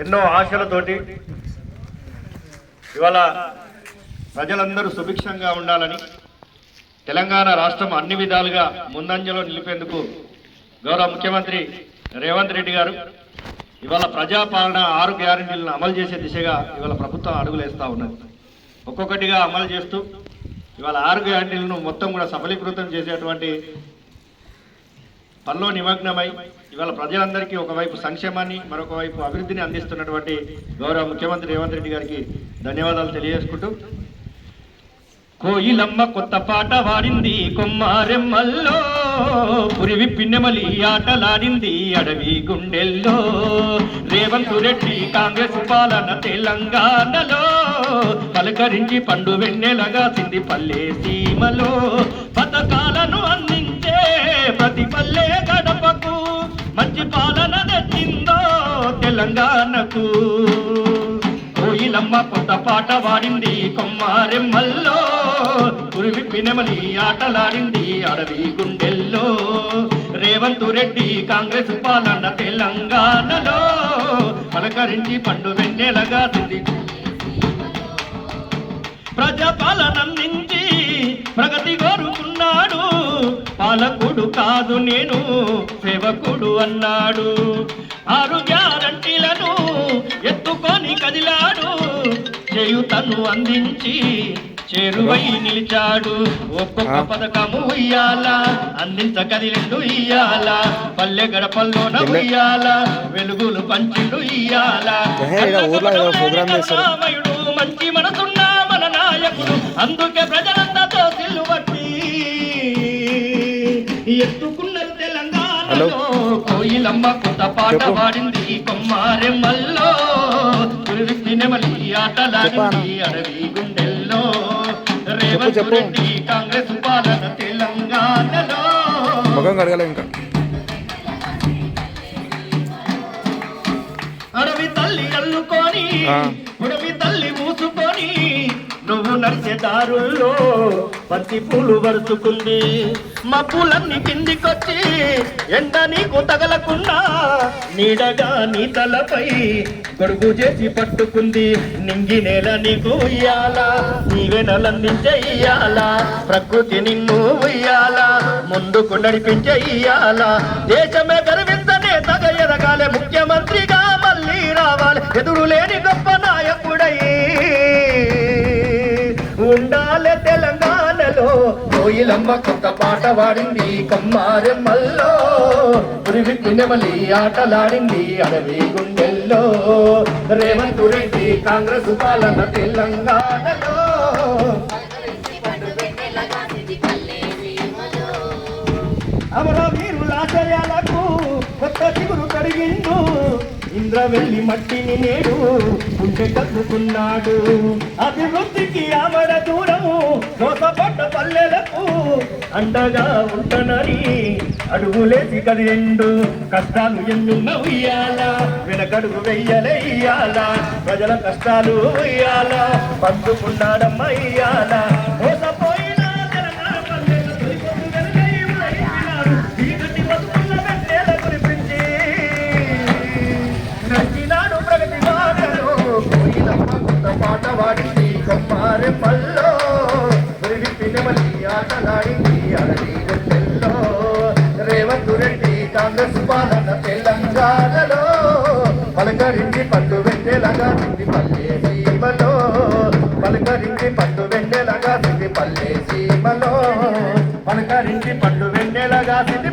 ఎన్నో ఆశలతోటి ఇవాళ ప్రజలందరూ సుభిక్షంగా ఉండాలని తెలంగాణ రాష్ట్రం అన్ని విధాలుగా ముందంజలో నిలిపేందుకు గౌరవ ముఖ్యమంత్రి రేవంత్ రెడ్డి గారు ఇవాళ ప్రజాపాలన ఆరు గ్యారంటీలను అమలు చేసే దిశగా ఇవాళ ప్రభుత్వం అడుగులేస్తూ ఉన్నది. ఒక్కొక్కటిగా అమలు చేస్తూ ఇవాళ ఆరు గ్యారంటీలను మొత్తం కూడా సఫలీకృతం చేసేటువంటి పనిలో నిమగ్నమై ఇవాళ ప్రజలందరికీ ఒకవైపు సంక్షేమాన్ని మరొక వైపు అభివృద్ధిని అందిస్తున్నటువంటి గౌరవ ముఖ్యమంత్రి రేవంత్ రెడ్డి గారికి ధన్యవాదాలు తెలియజేసుకుంటూ. కోయిలమ్మ కొత్త పాట వాడింది కొమ్మారెమ్మల్లో పురివి పిన్నెమలి ఆటలాడింది అడవి గుండెల్లో. రేవంత్ రెడ్డి కాంగ్రెస్ పాలన తెలంగాణలో పలకరించి పండు వెన్నెలగా సింది పల్లె సీమలో. పథకాలను అందించి కొత్త పాట వాడింది కొమ్మారెమ్మల్లో. కురివి పినమలి ఆటలాడింది అడవి గుండెల్లో. రేవంత్ రెడ్డి కాంగ్రెస్ పాలన తెలంగాణలో. పలకరించి పండు వెన్నెలగా తుంది ప్రజాపాలనందించి ప్రగతి గారు పాలకుడు కాదు నేను సేవకుడు అన్నాడు. ఆరు గ్యారంటీలను ఎత్తుకొని కదిలాడు. చేయుతను అందించి చేరువై నిలిచాడు. ఒక్కొక్క పథకము ఇయ్యాల అందించ కదిలిండు ఇయ్యాల పల్లె గడపల్లోన ఉయ్యాల వెలుగులు పంచిండు ఇయ్యాల. మంచి మనసున్న మన నాయకుడు. అందుకే కోయిలమ్మ కొత్త పాట. పాడింది కొమ్మారెమ్మల్లో నెమలి ఆటలాడింది అడవి గుండెల్లో రేవంత్. రెడ్డి కాంగ్రెస్ పాలన తెలంగాణలో ముఖం కడగలే ఇంకా అడవి తల్లి అల్లుకొని. ఉడవి తల్లి మూసుకొని నువ్వు నడిచే దారుల్లో పత్తి పూలు మా మబ్బులన్నీ కిందికొచ్చి ఎండ నీకు తగలకుండా నీడగా నీ తలపై గొడుగు చేసి పట్టుకుంది. నింగి నేల నీకు ఉయ్యాల నీవే నలందించే ప్రకృతి నిన్ను ఉయ్యాల ముందుకు నడిపించే దేశమే గర్వించనే తగ ఎదగాలే ముఖ్యమంత్రిగా మళ్ళీ రావాలి. ఎదురు లేని కోయిలమ్మ కొత్త పాట వాడింది కమ్మారెమ్మల్లో పురివి పిన్నెమలి ఆటలాడింది. అడవి గుండెల్లో రేవంత్ రెడ్డి కాంగ్రెస్ పాలన తెలంగాణలో. అమరవీరుల ఆశయాలకు కొత్త చిగురు కడిగిండు ఇంద్రవెల్లి మట్టిని నేడు గుండె కట్టుకున్నాడు అభివృద్ధికి అమర దూరం దోసపడ్డ పల్లెలకు అండగా ఉంటనని అడుగులేసి కదిలిండు కష్టాలు ఎన్నున్న ఉయ్యాల వెనకడుగు వెయ్యలే ఇయ్యాల ప్రజల కష్టాలు ఉయ్యాల పంచుకున్నాడమ్మ ఇయ్యాల. పల్లె సీమలో పలకరించి పండు వెన్నెలగా సిద్ధి